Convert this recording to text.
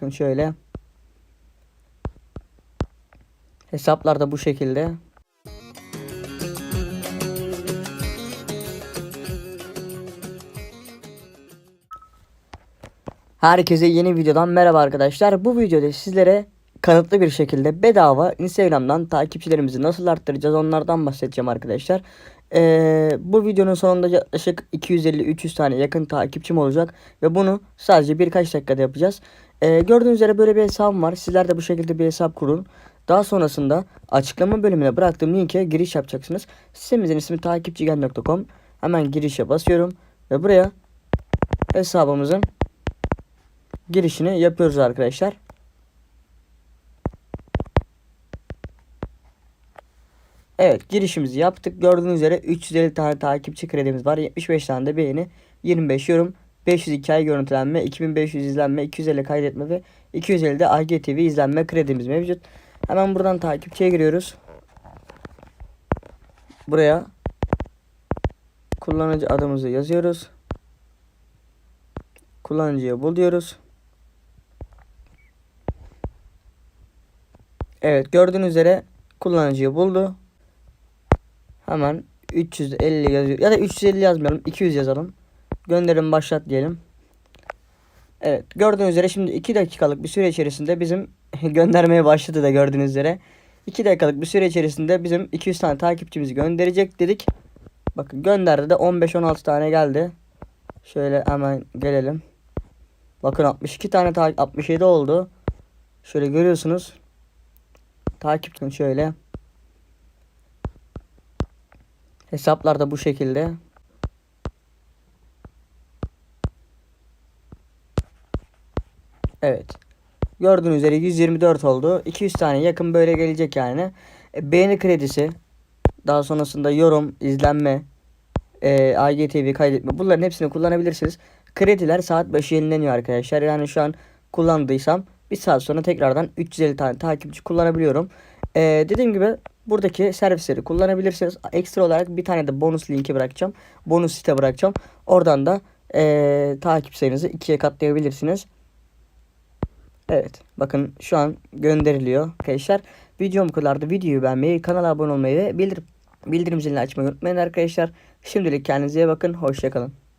Bakın şöyle. Hesaplar da bu şekilde. Herkese yeni videodan merhaba arkadaşlar. Bu videoda sizlere kanıtlı bir şekilde bedava Instagram'dan takipçilerimizi nasıl arttıracağız onlardan bahsedeceğim arkadaşlar. Ee, bu videonun sonunda yaklaşık 250-300 tane yakın takipçim olacak ve bunu sadece birkaç dakikada yapacağız. Ee, gördüğünüz üzere böyle bir hesabım var. Sizler de bu şekilde bir hesap kurun. Daha sonrasında açıklama bölümüne bıraktığım linke giriş yapacaksınız. Sitemizin ismi takipçigen.com. Hemen girişe basıyorum ve buraya hesabımızın girişini yapıyoruz arkadaşlar. Evet girişimizi yaptık. Gördüğünüz üzere 350 tane takipçi kredimiz var. 75 tane de beğeni. 25 yorum. 502 ay görüntülenme. 2500 izlenme. 250 kaydetme ve 250 de IGTV izlenme kredimiz mevcut. Hemen buradan takipçiye giriyoruz. Buraya kullanıcı adımızı yazıyoruz. Kullanıcıyı bul diyoruz. Evet gördüğünüz üzere kullanıcıyı buldu. Hemen 350 yazıyor. Ya da 350 yazmayalım. 200 yazalım. Gönderim başlat diyelim. Evet gördüğünüz üzere şimdi 2 dakikalık bir süre içerisinde bizim göndermeye başladı da gördüğünüz üzere. 2 dakikalık bir süre içerisinde bizim 200 tane takipçimizi gönderecek dedik. Bakın gönderdi de 15-16 tane geldi. Şöyle hemen gelelim. Bakın 62 tane takip 67 oldu. Şöyle görüyorsunuz. Takip şöyle. Hesaplar da bu şekilde. Evet. Gördüğünüz üzere 124 oldu. 200 tane yakın böyle gelecek yani. E, beğeni kredisi. Daha sonrasında yorum, izlenme, e, IGTV kaydetme. Bunların hepsini kullanabilirsiniz. Krediler saat başı yenileniyor arkadaşlar. Yani şu an kullandıysam bir saat sonra tekrardan 350 tane takipçi kullanabiliyorum. E, dediğim gibi buradaki servisleri kullanabilirsiniz. Ekstra olarak bir tane de bonus linki bırakacağım. Bonus site bırakacağım. Oradan da e, takip sayınızı ikiye katlayabilirsiniz. Evet bakın şu an gönderiliyor arkadaşlar. Videom bu kadardı. Videoyu beğenmeyi, kanala abone olmayı ve bildirim, bildirim zilini açmayı unutmayın arkadaşlar. Şimdilik kendinize iyi bakın. Hoşçakalın.